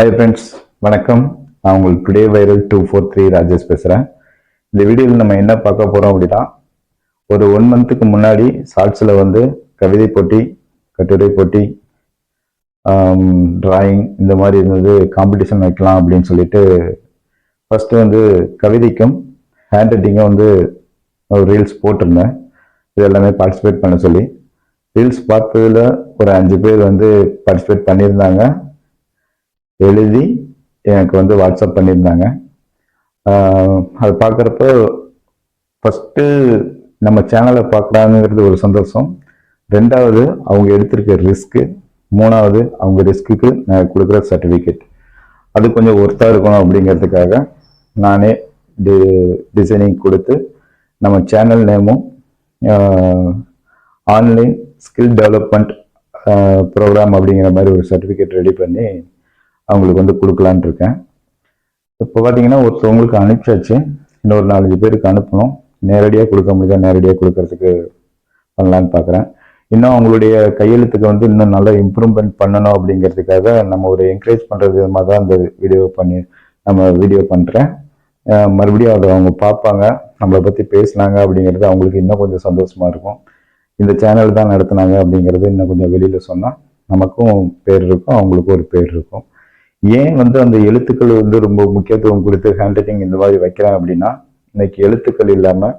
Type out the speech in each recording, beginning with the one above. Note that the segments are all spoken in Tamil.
ஹாய் ஃப்ரெண்ட்ஸ் வணக்கம். நான் உங்கள் today viral two four three Rajesh பேசுகிறேன் இந்த வீடியோவில் நம்ம என்ன பார்க்க போகிறோம் அப்படின்னா ஒரு ஒன் மந்த்துக்கு முன்னாடி ஷார்ட்ஸில் வந்து கவிதை போட்டி கட்டுரை போட்டி டிராயிங் இந்த மாதிரி இருந்தது காம்படிஷன் வைக்கலாம் அப்படின்னு சொல்லிட்டு ஃபஸ்ட்டு வந்து கவிதைக்கும் ஹேண்ட் ரைட்டிங்கும் வந்து ஒரு ரீல்ஸ் போட்டிருந்தேன். இது எல்லாமே பார்ட்டிசிபேட் பண்ண சொல்லி. ரீல்ஸ் பார்த்ததுல ஒரு அஞ்சு பேர் வந்து பார்ட்டிசிபேட் பண்ணியிருந்தாங்க. எழுதி எனக்கு வந்து வாட்ஸ்அப் பண்ணியிருந்தாங்க. அது பார்க்குறப்ப ஃபஸ்ட்டு நம்ம சேனலை பார்க்குறாங்கிறது ஒரு சந்தோஷம். ரெண்டாவது அவங்க எடுத்திருக்க ரிஸ்க்கு மூணாவது அவங்க ரிஸ்க்குக்கு நான் கொடுக்குற சர்டிஃபிகேட் அது கொஞ்சம் ஒர்த்தாக இருக்கணும் அப்படிங்கிறதுக்காக நானே டி டிசைனிங் கொடுத்து நம்ம சேனல் நேமும் ஆன்லைன் ஸ்கில் டெவலப்மெண்ட் ப்ரோக்ராம் அப்படிங்கிற மாதிரி ஒரு சர்டிஃபிகேட் ரெடி பண்ணி அவங்களுக்கு வந்து கொடுக்கலான்ட்டு இருக்கேன். இப்போ பார்த்தீங்கன்னா ஒருத்தவங்களுக்கு அனுப்பிச்சாச்சு. இன்னொரு நாலஞ்சு பேருக்கு அனுப்பணும். நேரடியாக கொடுக்க முடியாது நேரடியாக கொடுக்கறதுக்கு பண்ணலான்னு பார்க்குறேன். இன்னும் அவங்களுடைய கையெழுத்துக்கு வந்து இன்னும் நல்லா இம்ப்ரூவ்மெண்ட் பண்ணணும் அப்படிங்கிறதுக்காக நம்ம ஒரு என்கரேஜ் பண்ணுறது விதமாக தான் அந்த வீடியோ பண்ணி நம்ம வீடியோ பண்ணுறேன் மறுபடியும் அதை அவங்க பார்ப்பாங்க. நம்மளை பற்றி பேசுனாங்க அப்படிங்கிறது அவங்களுக்கு இன்னும் கொஞ்சம் சந்தோஷமாக இருக்கும். இந்த சேனல் தான் நடத்துனாங்க அப்படிங்கிறது இன்னும் கொஞ்சம் வெளியில் சொன்னால் நமக்கும் பேர் இருக்கும் அவங்களுக்கும் ஒரு பேர் இருக்கும். ஏன் வந்து அந்த எழுத்துக்கள் வந்து ரொம்ப முக்கியத்துவம் கொடுத்து ஹேண்ட் ரைட்டிங் இந்த மாதிரி வைக்கிறேன் அப்படின்னா இன்னைக்கு எழுத்துக்கள் இல்லாமல்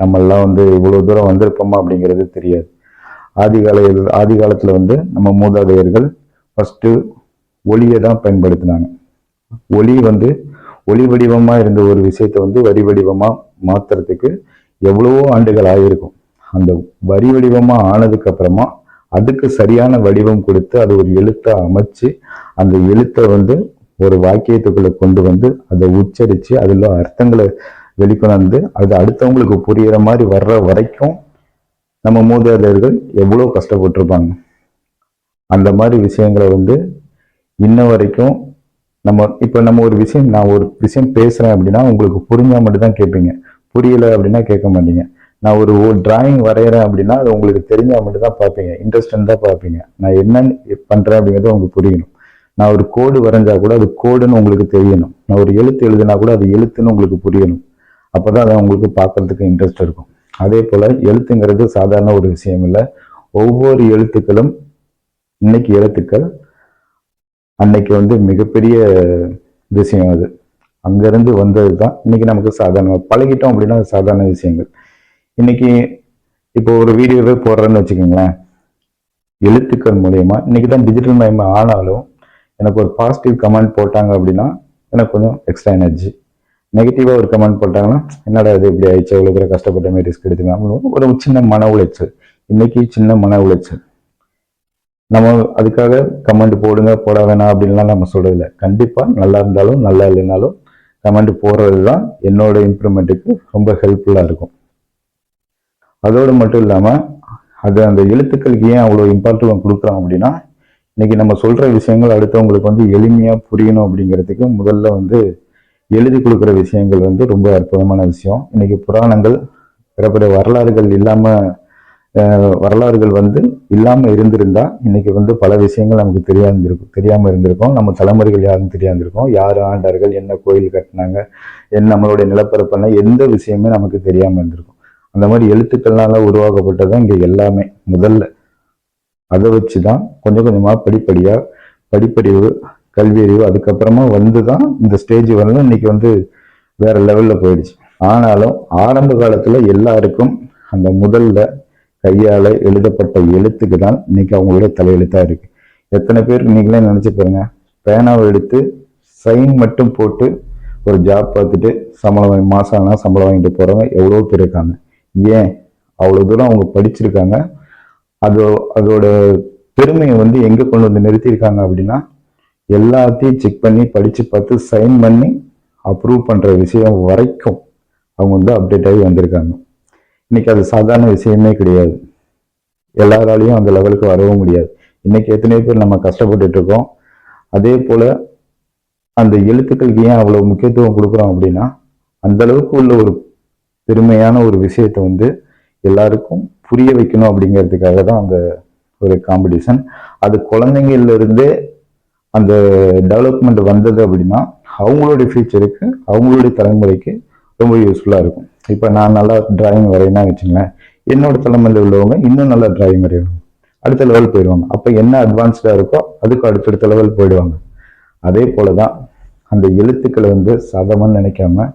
நம்மெல்லாம் வந்து இவ்வளோ தூரம் வந்திருப்போமா அப்படிங்கிறது தெரியாது. ஆதி கால ஆதி காலத்தில் வந்து நம்ம மூதாதையர்கள் ஃபஸ்ட்டு ஒளியை தான் பயன்படுத்தினாங்க. ஒளி வந்து ஒளி வடிவமாக இருந்த ஒரு விஷயத்தை வந்து வரி வடிவமாக மாற்றுறதுக்கு எவ்வளவோ ஆண்டுகள் ஆகியிருக்கும். அந்த வரி வடிவமாக ஆனதுக்கு அப்புறமா அதுக்கு சரியான வடிவம் கொடுத்து அது ஒரு எழுத்தை அமைச்சு அந்த எழுத்தை வந்து ஒரு வாக்கியத்துக்குள்ள கொண்டு வந்து அதை உச்சரித்து அதில் அர்த்தங்களை வெளிக்கொணர்ந்து அது அடுத்தவங்களுக்கு புரிகிற மாதிரி வர்ற வரைக்கும் நம்ம மூதாதையர்கள் எவ்வளோ கஷ்டப்பட்டிருப்பாங்க. அந்த மாதிரி விஷயங்களை வந்து இன்ன வரைக்கும் நம்ம இப்போ நம்ம ஒரு விஷயம் நான் ஒரு விஷயம் பேசுகிறேன் அப்படின்னா உங்களுக்கு புரிஞ்சால் மட்டும் தான் கேட்பீங்க. புரியலை அப்படின்னா கேட்க மாட்டீங்க. நான் ஒரு டிராயிங் வரைகிறேன் அப்படின்னா அது உங்களுக்கு தெரிஞ்சால் மட்டும் தான் பார்ப்பீங்க. இன்ட்ரெஸ்ட் தான் பார்ப்பீங்க. நான் என்னன்னு பண்ணுறேன் அப்படிங்கிறது உங்களுக்கு புரியணும். நான் ஒரு கோடு வரைஞ்சா கூட அது கோடுன்னு உங்களுக்கு தெரியணும். நான் ஒரு எழுத்து எழுதுனா கூட அது எழுத்துன்னு உங்களுக்கு புரியணும். அப்போ தான் அதை உங்களுக்கு பார்க்கறதுக்கு இன்ட்ரெஸ்ட் இருக்கும். அதே போல் எழுத்துங்கிறது சாதாரண ஒரு விஷயம் இல்லை. ஒவ்வொரு எழுத்துக்களும் இன்னைக்கு எழுத்துக்கள் அன்னைக்கு வந்து மிகப்பெரிய விஷயம் அது. அங்கேருந்து வந்தது தான் இன்னைக்கு நமக்கு சாதாரண பழகிட்டோம் அப்படின்னா அது சாதாரண விஷயங்கள். இன்னைக்கு இப்போ ஒரு வீடியோவே போடுறேன்னு வச்சுக்கோங்களேன். எழுத்துக்கள் மூலயமா இன்னைக்கு தான் டிஜிட்டல் மயமா ஆனாலும் எனக்கு ஒரு பாசிட்டிவ் கமெண்ட் போட்டாங்க அப்படின்னா எனக்கு கொஞ்சம் எக்ஸ்ட்ரா எனர்ஜி நெகட்டிவாக ஒரு கமெண்ட் போட்டாங்கன்னா என்னடா இது இப்படி ஆயிடுச்சு? எவ்வளோ பேர் கஷ்டப்பட்ட மாதிரி ரிஸ்க் எடுத்துங்க ஒரு சின்ன மன உளைச்சல். இன்னைக்கு சின்ன மன உளைச்சல். நம்ம அதுக்காக கமெண்ட் போடுங்க போட வேணாம் அப்படின்லாம் நம்ம சொல்றதில்ல கண்டிப்பாக நல்லா இருந்தாலும் நல்லா இல்லைனாலும் கமெண்ட் போடுறது தான் என்னோட இம்ப்ரூவ்மெண்ட்டுக்கு ரொம்ப ஹெல்ப்ஃபுல்லாக இருக்கும். அதோடு மட்டும் இல்லாமல் அது அந்த எழுத்துக்களுக்கு ஏன் அவ்வளோ இம்பார்ட்டன்ட் கொடுக்குறோம் அப்படின்னா இன்னைக்கு நம்ம சொல்கிற விஷயங்கள் அடுத்தவங்களுக்கு வந்து எளிமையாக புரியணும் அப்படிங்கிறதுக்கு முதல்ல வந்து எழுதி கொடுக்குற விஷயங்கள் வந்து ரொம்ப அற்புதமான விஷயம். இன்னைக்கு புராணங்கள் பிற பிற வரலாறுகள் இல்லாமல் வரலாறுகள் வந்து இல்லாமல் இருந்திருந்தால் இன்னைக்கு வந்து பல விஷயங்கள் நமக்கு தெரியாம இருந்திருக்கும் தெரியாமல் இருந்திருக்கும். நம்ம தலைமுறைகள் யாரும் தெரியாம யார் ஆண்டார்கள் என்ன கோயில் கட்டினாங்க என்ன நம்மளுடைய நிலப்பரப்புனா எந்த விஷயமே நமக்கு தெரியாமல் இருந்திருக்கும். அந்த மாதிரி எழுத்துக்கள்னால உருவாக்கப்பட்டதான் இங்கே எல்லாமே முதல்ல. அதை வச்சு தான் கொஞ்சம் கொஞ்சமாக படிப்படியாக படிப்பறிவு கல்வி அறிவு அதுக்கப்புறமா வந்து தான் இந்த ஸ்டேஜ் வரலாம். இன்னைக்கு வந்து வேற லெவலில் போயிடுச்சு. ஆனாலும் ஆரம்ப காலத்தில் எல்லாருக்கும் அந்த முதல்ல கையால் எழுதப்பட்ட எழுத்துக்கு தான் இன்னைக்கு அவங்களோட தலையெழுத்தாக இருக்கு. எத்தனை பேர் நீங்களே நினச்சி பாருங்க பேனாவை எடுத்து சைன் மட்டும் போட்டு ஒரு ஜாப் பார்த்துட்டு சம்பளம் வாங்கி மாசம் ஆனால் சம்பளம் வாங்கிட்டு போகிறவங்க எவ்வளோ பேர் இருக்காங்க. ஏன் அவ்வளோ தூரம் அவங்க படிச்சிருக்காங்க? அது அதோட பெருமையை வந்து எங்கே கொண்டு வந்து நிறுத்தியிருக்காங்க அப்படின்னா எல்லாத்தையும் செக் பண்ணி படித்து பார்த்து சைன் பண்ணி அப்ரூவ் பண்ணுற விஷயம் வரைக்கும் அவங்க வந்து அப்டேட் ஆகி வந்திருக்காங்க. இன்னைக்கு அது சாதாரண விஷயமே கிடையாது. எல்லாராலையும் அந்த லெவலுக்கு வரவும் முடியாது. இன்னைக்கு எத்தனை பேர் நம்ம கஷ்டப்பட்டுட்டு இருக்கோம். அதே போல அந்த எழுத்துக்களுக்கு ஏன் அவ்வளவு முக்கியத்துவம் கொடுக்குறோம் அப்படின்னா அந்த அளவுக்கு உள்ள ஒரு பெருமையான ஒரு விஷயத்தை வந்து எல்லாருக்கும் புரிய வைக்கணும் அப்படிங்கிறதுக்காக தான் அந்த ஒரு காம்படிஷன் அது குழந்தைங்கள்லேருந்தே அந்த டெவலப்மெண்ட் வந்தது அப்படின்னா அவங்களுடைய ஃபியூச்சருக்கு அவங்களுடைய தலைமுறைக்கு ரொம்ப யூஸ்ஃபுல்லாக இருக்கும். இப்போ நான் நல்லா டிராயிங் வரையினா வச்சுங்களேன் என்னோட தலைமுறையில் உள்ளவங்க இன்னும் நல்லா டிராயிங் வரைவாங்க. அடுத்த லெவல் போயிடுவாங்க. அப்போ என்ன அட்வான்ஸ்டாக இருக்கோ அதுக்கு அடுத்தடுத்த லெவல் போயிடுவாங்க. அதே போல தான் அந்த எழுத்துக்களை வந்து சாதமான்னு நினைக்காம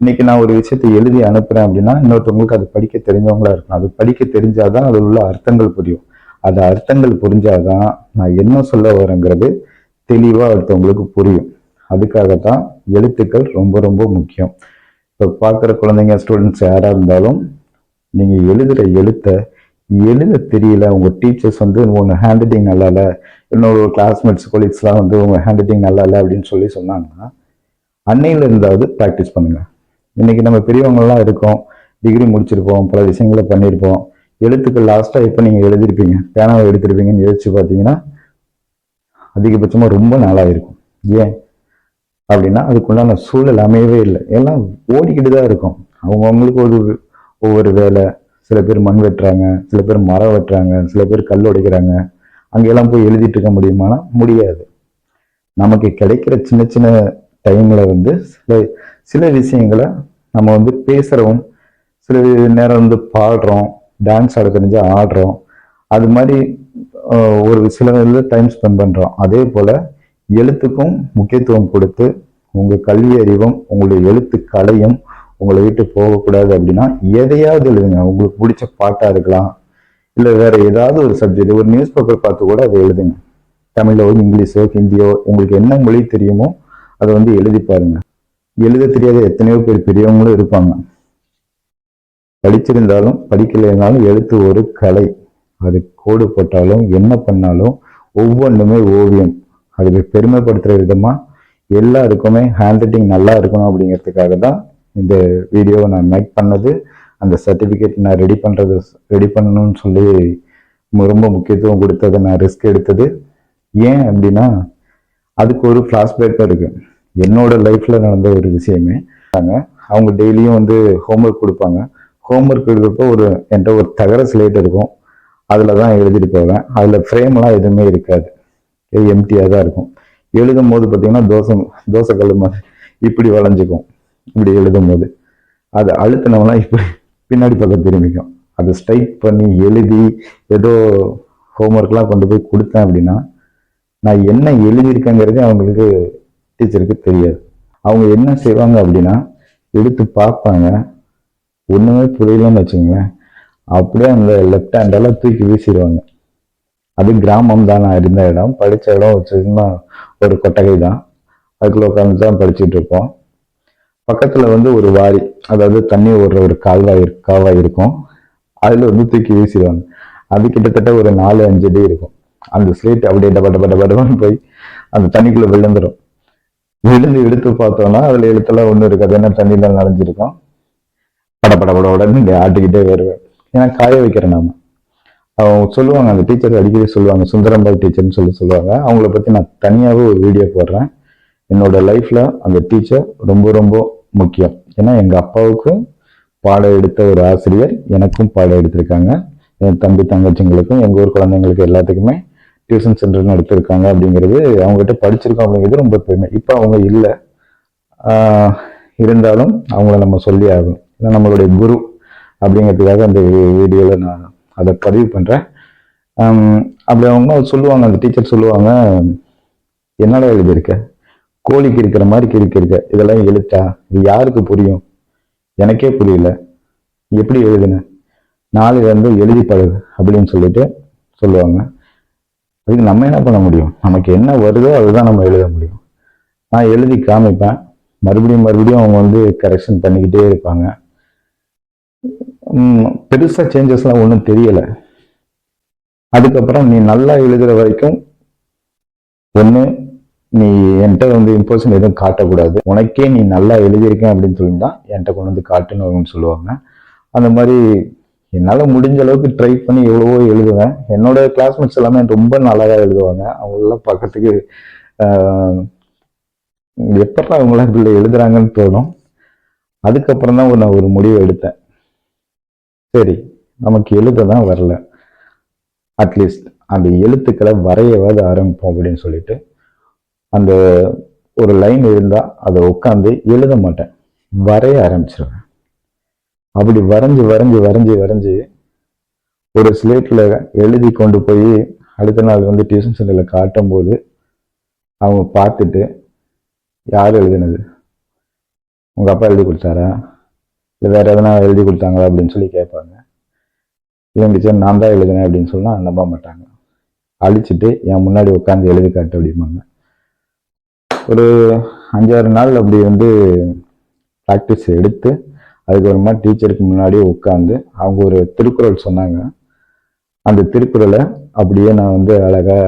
இன்னைக்கு நான் ஒரு விஷயத்தை எழுதி அனுப்புறேன் அப்படின்னா இன்னொருத்தவங்களுக்கு அது படிக்க தெரிஞ்சவங்களா இருக்கும் அது படிக்க தெரிஞ்சாதான் அதில் உள்ள அர்த்தங்கள் புரியும். அது அர்த்தங்கள் புரிஞ்சாதான் நான் என்ன சொல்ல வரேங்கிறது தெளிவாக அடுத்தவங்களுக்கு புரியும். அதுக்காகத்தான் எழுத்துக்கள் ரொம்ப ரொம்ப முக்கியம். இப்போ பார்க்குற குழந்தைங்க ஸ்டூடெண்ட்ஸ் யாராக இருந்தாலும் நீங்கள் எழுதுகிற எழுத்தை எழுத தெரியல. உங்கள் டீச்சர்ஸ் வந்து உங்கள் ஹேண்ட் ரைட்டிங் நல்லா இல்லை இன்னொரு கிளாஸ்மேட்ஸ் கொலீக்ஸ்லாம் வந்து உங்கள் ஹேண்ட் ரைட்டிங் நல்லா இல்லை அப்படின்னு சொல்லி சொன்னாங்கன்னா அன்னையில இருந்தாவது ப்ராக்டிஸ் பண்ணுங்கள் இன்னைக்கு நம்ம பெரியவங்கலாம் இருக்கோம். டிகிரி முடிச்சிருப்போம். பல விஷயங்களை பண்ணியிருப்போம் எழுத்துக்கள் லாஸ்ட்டாக எப்போ நீங்கள் எழுதியிருப்பீங்க பேனாவை எடுத்திருப்பீங்கன்னு யோசிச்சு பார்த்தீங்கன்னா அதிகபட்சமாக ரொம்ப நாளாக இருக்கும் ஏன்? அப்படின்னா அதுக்குண்டான சூழல் அமையவே இல்லை. எல்லாம் ஓடிக்கிட்டு தான் இருக்கும். அவங்கவுங்களுக்கு ஒரு ஒவ்வொரு வேலை. சில பேர் மண் வெட்டுறாங்க. சில பேர் மரம் வெட்டுறாங்க. சில பேர் கல் உடைக்கிறாங்க. அங்கெல்லாம் போய் எழுதிட்டு இருக்க முடியுமானா முடியாது. நமக்கு கிடைக்கிற சின்ன சின்ன டைமில் வந்து சில சில விஷயங்களை நம்ம வந்து பேசுகிறோம் சில நேரம் வந்து பாடுறோம். டான்ஸ் ஆட தெரிஞ்சு ஆடுறோம். அது மாதிரி ஒரு சில இதில் டைம் ஸ்பெண்ட் பண்ணுறோம் அதே போல் எழுத்துக்கும் முக்கியத்துவம் கொடுத்து உங்கள் கல்வி அறிவும் உங்களுடைய எழுத்து கலையும் உங்களை விட்டு போகக்கூடாது அப்படின்னா எதையாவது எழுதுங்க. உங்களுக்கு பிடிச்ச பாட்டாக இருக்கலாம். இல்லை வேறு ஏதாவது ஒரு சப்ஜெக்ட் ஒரு நியூஸ் பேப்பர் பார்த்து கூட அதை எழுதுங்க. தமிழோ இங்கிலீஷோ ஹிந்தியோ உங்களுக்கு என்ன மொழி தெரியுமோ அதை வந்து எழுதி பாருங்க. எழுத தெரியாத எத்தனையோ பேர் பெரியவங்களும் இருப்பாங்க. படிச்சிருந்தாலும் படிக்கலைன்னாலும் எழுத்து ஒரு கலை. அது கோடு போட்டாலும் என்ன பண்ணாலும் ஒவ்வொன்றுமே ஓவியம். அதுக்கு பெருமைப்படுத்துகிற விதமாக எல்லாருக்குமே ஹேண்ட் ரைட்டிங் நல்லா இருக்கணும் அப்படிங்கிறதுக்காக தான் இந்த வீடியோவை நான் மேக் பண்ணது. அந்த சர்டிஃபிகேட் நான் ரெடி பண்ணுறது ரெடி பண்ணணும்னு சொல்லி ரொம்ப முக்கியத்துவம் கொடுத்ததை நான் ரிஸ்க் எடுத்தது. ஏன் அப்படின்னா அதுக்கு ஒரு ஃப்ளாஷ்பேக்காக இருக்கு. என்னோட லைஃப்ல நடந்த ஒரு விஷயமே. அவங்க டெய்லியும் வந்து ஹோம்ஒர்க் கொடுப்பாங்க. ஹோம்ஒர்க் எடுக்கிறப்போ ஒரு என்கிட்ட ஒரு தகர ஸ்லேட் இருக்கும். அதில் தான் எழுதிட்டு போவேன். அதில் ஃப்ரேம்லாம் எதுவுமே இருக்காது. எம்டியாக தான் இருக்கும். எழுதும் போது பார்த்தீங்கன்னா தோசை தோசைக்கல் மாதிரி இப்படி வளைஞ்சிக்கும். இப்படி எழுதும் போது. அது அழுத்தினவெல்லாம் இப்படி பின்னாடி பக்கம் திரும்பிக்கும். அதை ஸ்ட்ரைக் பண்ணி எழுதி ஏதோ ஹோம்ஒர்க்லாம் கொண்டு போய் கொடுத்தேன் அப்படின்னா நான் என்ன எழுதியிருக்கேங்கிறதே அவங்களுக்கு டீச்சருக்கு தெரியாது. அவங்க என்ன செய்வாங்க அப்படின்னா எடுத்து பார்ப்பாங்க. ஒன்றுமே புரியலன்னு வச்சுங்களேன் அப்படியே அந்த லெஃப்ட் ஹேண்டெல்லாம் தூக்கி வீசிடுவாங்க. அது கிராமம் தான். நான் இருந்த இடம் படித்த இடம் வச்சுருந்தா ஒரு கொட்டகை தான். அதுக்குள்ள உட்காந்து தான் படிச்சுட்டு இருப்போம். பக்கத்தில் வந்து ஒரு வாரி அதாவது தண்ணி ஓடுற ஒரு கால்வாய் கால்வாய் இருக்கும். அதில் வந்து தூக்கி வீசிடுவாங்க. அது கிட்டத்தட்ட ஒரு நாலு அஞ்சு அடி இருக்கும். அந்த ஸ்லேட் அப்படியே டப டப டப டபன்னு போய் அந்த தண்ணிக்குள்ள விழுந்துரும். விழுந்து எடுத்து பார்த்தோம்னா அதுல எழுத்தெல்லாம் ஒன்றும் இருக்காது. ஏன்னா தண்ணியில நனைஞ்சிருக்கும். பட பட உடனே ஆட்டிக்கிட்டே வருவேன். ஏன்னா காய வைக்கிறேன் நாம. அவங்க சொல்லுவாங்க அந்த டீச்சர் அடிக்கடி சொல்லுவாங்க சுந்தரம்பாள் டீச்சர்னு சொல்லி சொல்லுவாங்க. அவங்கள பத்தி நான் தனியாவே ஒரு வீடியோ போடுறேன். என்னோட லைஃப்ல அந்த டீச்சர் ரொம்ப ரொம்ப முக்கியம். ஏன்னா எங்க அப்பாவுக்கும் பாடம் எடுத்த ஒரு ஆசிரியர் எனக்கும் பாடம் எடுத்திருக்காங்க. என் தம்பி தங்கச்சிங்களுக்கும் எங்க ஊர் குழந்தைங்களுக்கு எல்லாத்துக்குமே டியூஷன் சென்டர் நடத்திருக்காங்க அப்படிங்கிறது அவங்ககிட்ட படிச்சிருக்கோம் அப்படிங்கிறது ரொம்ப பெருமை. இப்போ அவங்க இல்லை. இருந்தாலும் அவங்கள நம்ம சொல்லி ஆகணும். ஏன்னா நம்மளுடைய குரு அப்படிங்கிறதுக்காக அந்த வீடியோவில் நான் அதை பதிவு பண்ணுறேன் அப்படி அவங்க சொல்லுவாங்க அந்த டீச்சர் சொல்லுவாங்க என்னடா எழுதியிருக்க கோழிக்கு இருக்கிற மாதிரி கிறுக்கி இருக்க. இதெல்லாம் எழுத்தா? இது யாருக்கு புரியும்? எனக்கே புரியல. எப்படி எழுதுன? நாளையில இருந்து எழுதி பழகு அப்படின்னு சொல்லிட்டு சொல்லுவாங்க. அதுக்கு நம்ம என்ன பண்ண முடியும்? நமக்கு என்ன வருதோ அதுதான் நம்ம எழுத முடியும். நான் எழுதி காமிப்பேன். மறுபடியும் மறுபடியும் அவங்க வந்து கரெக்ஷன் பண்ணிக்கிட்டே இருப்பாங்க. பெருசாக சேஞ்சஸ்லாம் ஒன்றும் தெரியலை. அதுக்கப்புறம் நீ நல்லா எழுதுற வரைக்கும் ஒன்று நீ என்கிட்ட வந்து இம்போர்ஷன் எதுவும் காட்டக்கூடாது. உனக்கே நீ நல்லா எழுதியிருக்கேன் அப்படின்னு சொல்லி தான் என்கிட்ட கொண்டு வந்து காட்டுன்னு சொல்லுவாங்க. அந்த மாதிரி என்னால் முடிஞ்ச அளவுக்கு ட்ரை பண்ணி எவ்வளவோ எழுதுவேன். என்னோட கிளாஸ்மேட்ஸ் எல்லாமே ரொம்ப நல்லா எழுதுவாங்க. அவங்களெல்லாம் பார்க்கறதுக்கு எப்படா அவங்களாம் இதில் எழுதுறாங்கன்னு தோணும். அதுக்கப்புறம் தான் நான் ஒரு முடிவு எடுத்தேன். சரி நமக்கு எழுத தான் வரல. அட்லீஸ்ட் அந்த எழுத்துக்களை வரையவாது ஆரம்பிப்போம் அப்படின்னு சொல்லிட்டு அந்த ஒரு லைன் இருந்தால் அதை உட்காந்து எழுத மாட்டேன். வரைய ஆரம்பிச்சிருவேன். அப்படி வரைஞ்சி வரைஞ்சி வரைஞ்சி வரைஞ்சி ஒரு ஸ்லேட்டில் எழுதி கொண்டு போய் அடுத்த நாள் வந்து டியூஷன் சென்டரில் காட்டும் போது அவங்க பார்த்துட்டு யார் எழுதினது? உங்கள் அப்பா எழுதி கொடுத்தாரா? இல்லை வேறு எதனா எழுதி கொடுத்தாங்களா அப்படின்னு சொல்லி கேட்பாங்க. இல்லை டீச்சர் நான் தான் எழுதினேன் அப்படின்னு சொன்னால் நம்ப மாட்டாங்க. அழிச்சிட்டு என் முன்னாடி உட்காந்து எழுதி காட்டு அப்படிம்பாங்க. ஒரு அஞ்சாறு நாள் அப்படி வந்து ப்ராக்டிஸ் எடுத்து அதுக்கப்புறமா டீச்சருக்கு முன்னாடி உட்காந்து அவங்க ஒரு திருக்குறள் சொன்னாங்க. அந்த திருக்குறளை அப்படியே நான் வந்து அழகாக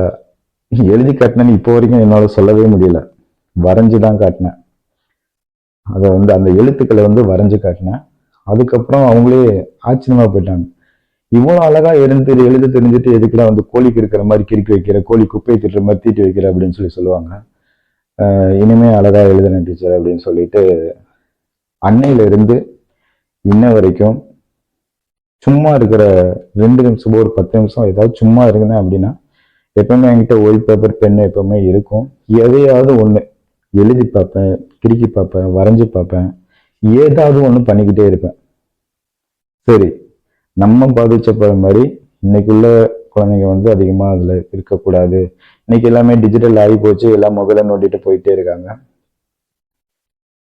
எழுதி காட்டினேன்னு இப்போ வரைக்கும் என்னால் சொல்லவே முடியல. வரைஞ்சு தான் காட்டினேன். அதை வந்து அந்த எழுத்துக்களை வந்து வரைஞ்சு காட்டினேன். அதுக்கப்புறம் அவங்களே ஆச்சரியமாக போயிட்டாங்க. இவ்வளோ அழகாக இருந்து எழுத தெரிஞ்சுட்டு எதுக்கெல்லாம் வந்து கோழிக்கு இருக்கிற மாதிரி கிறுக்கி வைக்கிற கோழி குப்பையை திட்டுற மாதிரி தீட்டி வைக்கிற அப்படின்னு சொல்லி சொல்லுவாங்க. இனிமே அழகாக எழுதுன டீச்சர் அப்படின்னு சொல்லிட்டு அன்னையிலிருந்து இன்ன வரைக்கும் சும்மா இருக்கிற ரெண்டு நிமிஷம் ஒரு பத்து நிமிஷம் ஏதாவது சும்மா இருந்தேன் அப்படின்னா எப்பவுமே என்கிட்ட ஒயிட் பேப்பர் பென் எப்பவுமே இருக்கும். எதையாவது ஒன்று எழுதி பார்ப்பேன் கிறுக்கி பார்ப்பேன் வரைஞ்சி பார்ப்பேன். ஏதாவது ஒன்று பண்ணிக்கிட்டே இருப்பேன். சரி நம்ம பாதிச்சப்ப மாதிரி இன்னைக்குள்ள குழந்தைங்க வந்து அதிகமாக அதில் இருக்கக்கூடாது. இன்னைக்கு எல்லாமே டிஜிட்டல் ஆகி போச்சு எல்லாம் மொபைலை நோண்டிட்டு போயிட்டே இருக்காங்க.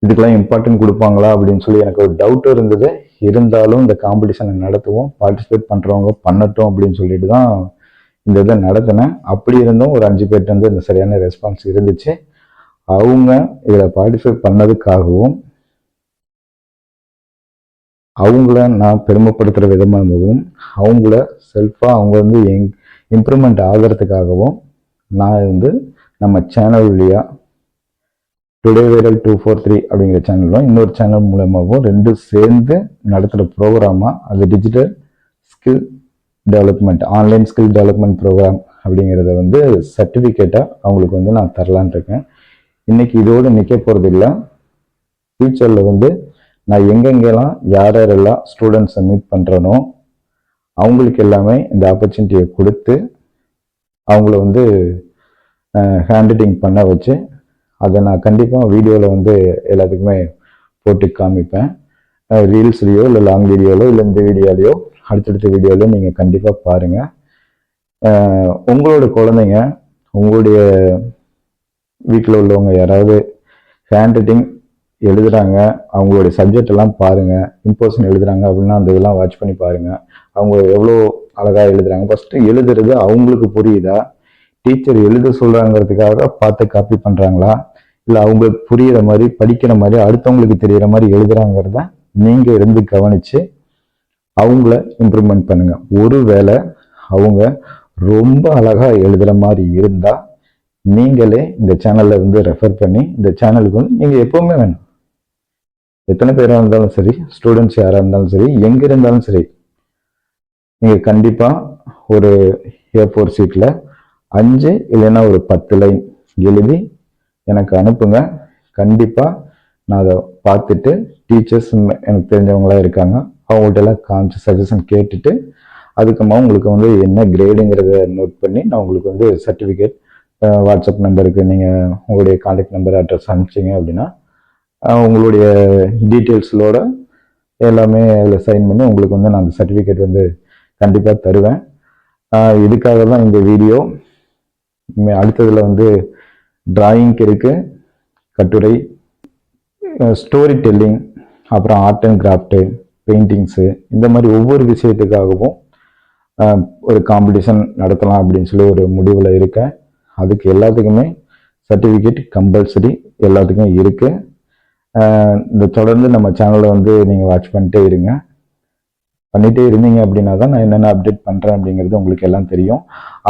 இதுக்கெல்லாம் இம்பார்ட்டன்ட் கொடுப்பாங்களா அப்படின்னு சொல்லி எனக்கு ஒரு டவுட் இருந்தது. இருந்தாலும் இந்த காம்படிஷனை நடத்துவோம் பார்ட்டிசிபேட் பண்ணுறவங்க பண்ணட்டும் அப்படின்னு சொல்லிட்டு தான் இந்த இதை நடத்தினேன். அப்படி இருந்தும் ஒரு அஞ்சு பேர்ட்டு வந்து இந்த சரியான ரெஸ்பான்ஸ் இருந்துச்சு. அவங்க இதில் பார்ட்டிசிபேட் பண்ணதுக்காகவும் அவங்கள நான் பெருமைப்படுத்துகிற விதமாகவும் அவங்கள செல்ஃபாக அவங்க வந்து எங் இம்ப்ரூவ்மெண்ட் ஆகிறதுக்காகவும் நான் வந்து நம்ம சேனல் வழியாக today viral two four three அப்படிங்கிற சேனலும் இன்னொரு சேனல் மூலமாகவும் ரெண்டும் சேர்ந்து நடத்துகிற ப்ரோக்ராமாக அது digital skill development online skill development program அப்படிங்கிறத வந்து சர்டிஃபிகேட்டாக அவங்களுக்கு வந்து நான் தரலான் இருக்கேன். இன்றைக்கி இதோடு நிற்க போகிறது இல்லை ஃப்யூச்சரில் வந்து நான் எங்கெங்கெல்லாம் யார் யாரெல்லாம் ஸ்டூடெண்ட்ஸை மீட் பண்ணுறனோ அவங்களுக்கு எல்லாமே இந்த ஆப்பர்ச்சுனிட்டியை கொடுத்து அவங்கள வந்து ஹேண்ட் ரைட்டிங் பண்ண வச்சு அதை நான் கண்டிப்பாக வீடியோவில் வந்து எல்லாத்துக்குமே போட்டு காமிப்பேன். ரீல்ஸ்லேயோ இல்லை லாங் வீடியோலோ இல்லை இந்த வீடியோலையோ அடுத்தடுத்த வீடியோலையோ நீங்கள் கண்டிப்பாக பாருங்கள் உங்களோட குழந்தைங்க உங்களுடைய வீட்டில் உள்ளவங்க யாராவது ஹேண்ட் ரைட்டிங் எழுதுகிறாங்க அவங்களுடைய சப்ஜெக்ட் எல்லாம் பாருங்கள் இம்போர்ஷன் எழுதுகிறாங்க அப்படின்னா அந்த இதெல்லாம் வாட்ச் பண்ணி பாருங்கள் அவங்க எவ்வளோ அழகாக எழுதுகிறாங்க ஃபஸ்ட்டு எழுதுறது அவங்களுக்கு புரியுதா? டீச்சர் எழுத சொல்றாங்கிறதுக்காக பார்த்து காப்பி பண்றாங்களா? இல்லை அவங்களுக்கு புரிகிற மாதிரி படிக்கிற மாதிரி அடுத்தவங்களுக்கு தெரிகிற மாதிரி எழுதுறாங்கிறத நீங்க இருந்து கவனிச்சு அவங்கள இம்ப்ரூவ்மெண்ட் பண்ணுங்க. ஒருவேளை அவங்க ரொம்ப அழகா எழுதுற மாதிரி இருந்தா நீங்களே இந்த சேனல்ல வந்து ரெஃபர் பண்ணி இந்த சேனலுக்கு வந்து நீங்க எப்பவுமே வேணும். எத்தனை பேராக இருந்தாலும் சரி ஸ்டூடெண்ட்ஸ் யாராக இருந்தாலும் சரி எங்க இருந்தாலும் சரி நீங்க கண்டிப்பா ஒரு ஏ ஃபோர் சீட்டில் அஞ்சு இல்லைன்னா ஒரு பத்து லைன் எழுதி எனக்கு அனுப்புங்க. கண்டிப்பாக நான் அதை பார்த்துட்டு டீச்சர்ஸ் எனக்கு தெரிஞ்சவங்களா இருக்காங்க. அவங்கள்ட்ட எல்லாம் காமிச்சு சஜஷன் கேட்டுட்டு அதுக்கப்புறமா உங்களுக்கு வந்து என்ன கிரேடுங்கிறத நோட் பண்ணி நான் உங்களுக்கு வந்து சர்டிஃபிகேட் வாட்ஸ்அப் நம்பருக்கு நீங்கள் உங்களுடைய காண்டாக்ட் நம்பர் அட்ரஸ் அனுப்பிச்சிங்க அப்படின்னா உங்களுடைய டீட்டெயில்ஸோட எல்லாமே அதில் சைன் பண்ணி உங்களுக்கு வந்து நான் அந்த சர்டிஃபிகேட் வந்து கண்டிப்பாக தருவேன். இதுக்காக தான் இந்த வீடியோ அடுத்ததில் வந்து டிராயிங்க்கு இருக்கு கட்டுரை ஸ்டோரி டெல்லிங் அப்புறம் ஆர்ட் அண்ட் கிராஃப்ட்டு பெயிண்டிங்ஸு இந்த மாதிரி ஒவ்வொரு விஷயத்துக்காகவும் ஒரு காம்படிஷன் நடத்தலாம் அப்படின்னு சொல்லி ஒரு முடிவில் இருக்கேன். அதுக்கு எல்லாத்துக்குமே சர்டிஃபிகேட் கம்பல்சரி எல்லாத்துக்கும் இருக்குது இந்த தொடர்ந்து நம்ம சேனலை வந்து நீங்கள் வாட்ச் பண்ணிட்டே இருங்க. பண்ணிகிட்டே இருந்தீங்க அப்படின்னா தான் நான் என்னென்ன அப்டேட் பண்ணுறேன் அப்படிங்கிறது உங்களுக்கு எல்லாம் தெரியும்.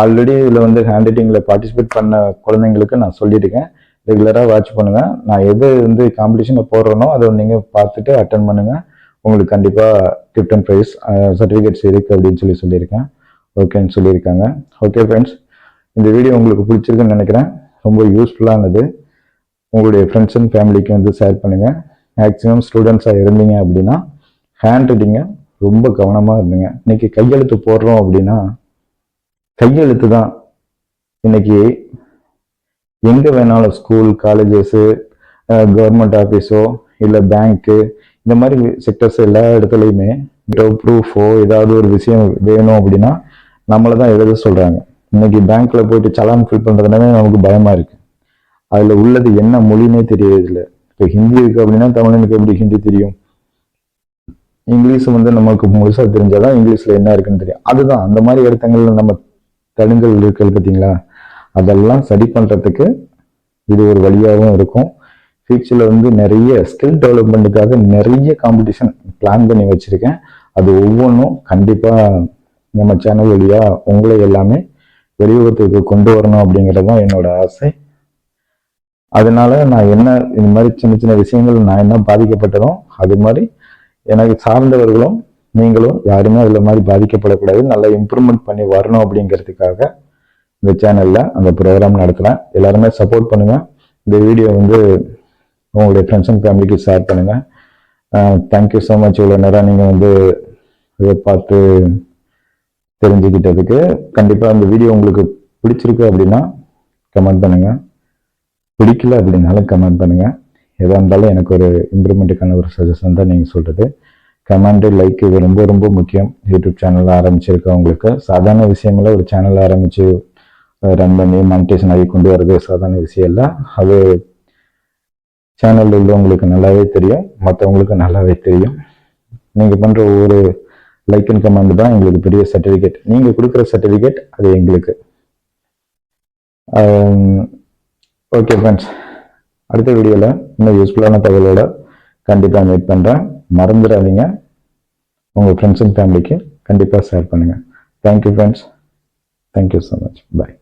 ஆல்ரெடி இதில் வந்து ஹேண்ட் ரைட்டிங்கில் பார்ட்டிசிபேட் பண்ண குழந்தைங்களுக்கு நான் சொல்லியிருக்கேன். ரெகுலராக வாட்ச் பண்ணுங்கள் நான் எது வந்து காம்படிஷனில் போடுறேனோ அதை நீங்கள் பார்த்துட்டு அட்டன் பண்ணுங்கள் உங்களுக்கு கண்டிப்பாக கிஃப்ட் அண்ட் ப்ரைஸ் சர்டிஃபிகேட்ஸ் இருக்குது அப்படின்னு சொல்லி சொல்லியிருக்கேன். ஓகேன்னு சொல்லியிருக்காங்க. ஓகே ஃப்ரெண்ட்ஸ் இந்த வீடியோ உங்களுக்கு பிடிச்சிருக்குன்னு நினைக்கிறேன். ரொம்ப யூஸ்ஃபுல்லானது உங்களுடைய ஃப்ரெண்ட்ஸ் அண்ட் ஃபேமிலிக்கு வந்து ஷேர் பண்ணுங்கள் மேக்ஸிமம் ஸ்டூடெண்ட்ஸாக இருந்தீங்க அப்படின்னா ஹேண்ட் ரைட்டிங்கை ரொம்ப கவனமாக இருந்துங்க. இன்னைக்கு கையெழுத்து போடுறோம் அப்படின்னா கையெழுத்து தான் இன்னைக்கு எங்கே வேணாலும் ஸ்கூல் காலேஜஸ்ஸு கவர்மெண்ட் ஆஃபீஸோ இல்லை பேங்க்கு இந்த மாதிரி செக்டர்ஸ் எல்லா இடத்துலையுமே ப்ரூஃபோ ஏதாவது ஒரு விஷயம் வேணும் அப்படின்னா நம்மளை தான் எழுத சொல்கிறாங்க இன்னைக்கு பேங்க்ல போயிட்டு சலான் ஃபில் பண்ணுறதுனாலே நமக்கு பயமாக இருக்கு. அதில் உள்ளது என்ன மொழினே தெரியறதில்ல. இப்போ ஹிந்தி இருக்குது அப்படின்னா தமிழனுக்கு எப்படி ஹிந்தி தெரியும்? இங்கிலீஷ் வந்து நமக்கு முழுசாக தெரிஞ்சால் தான் இங்கிலீஷில் என்ன இருக்குன்னு தெரியும். அதுதான் அந்த மாதிரி இடத்தங்கள்ல நம்ம தடுங்கல் இருக்குது பார்த்தீங்களா? அதெல்லாம் சரி பண்ணுறதுக்கு இது ஒரு வழியாகவும் இருக்கும். ஃபியூச்சரில் வந்து நிறைய ஸ்கில் டெவலப்மெண்ட்டுக்காக நிறைய காம்படிஷன் பிளான் பண்ணி வச்சுருக்கேன். அது ஒவ்வொன்றும் கண்டிப்பாக நம்ம சேனல் வழியாக உங்களை எல்லாமே வெளியுறத்துக்கு கொண்டு வரணும் அப்படிங்கிறது தான் என்னோட ஆசை. அதனால நான் என்ன இந்த மாதிரி சின்ன சின்ன விஷயங்கள் நான் என்ன பாதிக்கப்பட்டதோ அது மாதிரி எனக்கு சார்ந்தவர்களும் நீங்களும் யாருமே அதில் மாதிரி பாதிக்கப்படக்கூடாது. நல்லா இம்ப்ரூவ்மெண்ட் பண்ணி வரணும் அப்படிங்கிறதுக்காக இந்த சேனலில் அந்த ப்ரோக்ராம் நடத்துகிறேன் எல்லாருமே சப்போர்ட் பண்ணுங்கள் இந்த வீடியோ வந்து உங்களுடைய ஃப்ரெண்ட்ஸ் அண்ட் ஃபேமிலிக்கு ஷேர் பண்ணுங்கள் தேங்க்யூ ஸோ மச் இவ்வளோ நேரம் நீங்கள் வந்து இதை பார்த்து தெரிஞ்சுக்கிட்டதுக்கு. கண்டிப்பாக அந்த வீடியோ உங்களுக்கு பிடிச்சிருக்கு அப்படின்னா கமெண்ட் பண்ணுங்கள் பிடிக்கல அப்படின்னாலும் கமெண்ட் பண்ணுங்கள் எதாக இருந்தாலும் எனக்கு ஒரு இம்ப்ரூவ்மெண்ட்டுக்கான ஒரு சஜஷன் தான் நீங்கள் சொல்கிறது கமெண்ட்டு லைக் இது ரொம்ப ரொம்ப முக்கியம். யூடியூப் சேனல் ஆரம்பிச்சிருக்கவங்களுக்கு சாதாரண விஷயமில்ல ஒரு சேனல் ஆரம்பித்து ரன் பண்ணி மானிட்டேஷன் ஆகி கொண்டு வர்றது சாதாரண விஷயம் இல்லை. அது சேனலில் உள்ளவங்களுக்கு நல்லாவே தெரியும் மற்றவங்களுக்கு நல்லாவே தெரியும். நீங்கள் பண்ணுற ஒவ்வொரு லைக் அண்ட் கமெண்ட் தான் எங்களுக்கு பெரிய சர்டிஃபிகேட் நீங்கள் கொடுக்குற சர்டிஃபிகேட் அது எங்களுக்கு. Um, ஓகே ஃப்ரெண்ட்ஸ் அடுத்த வீடியோவில் இன்னும் யூஸ்ஃபுல்லான தகவலோட கண்டிப்பாக மீட் பண்ணுறேன் மறந்துடாதீங்க. உங்கள் ஃப்ரெண்ட்ஸ் அண்ட் ஃபேமிலிக்கு கண்டிப்பாக ஷேர் பண்ணுங்கள் thank you friends thank you so much bye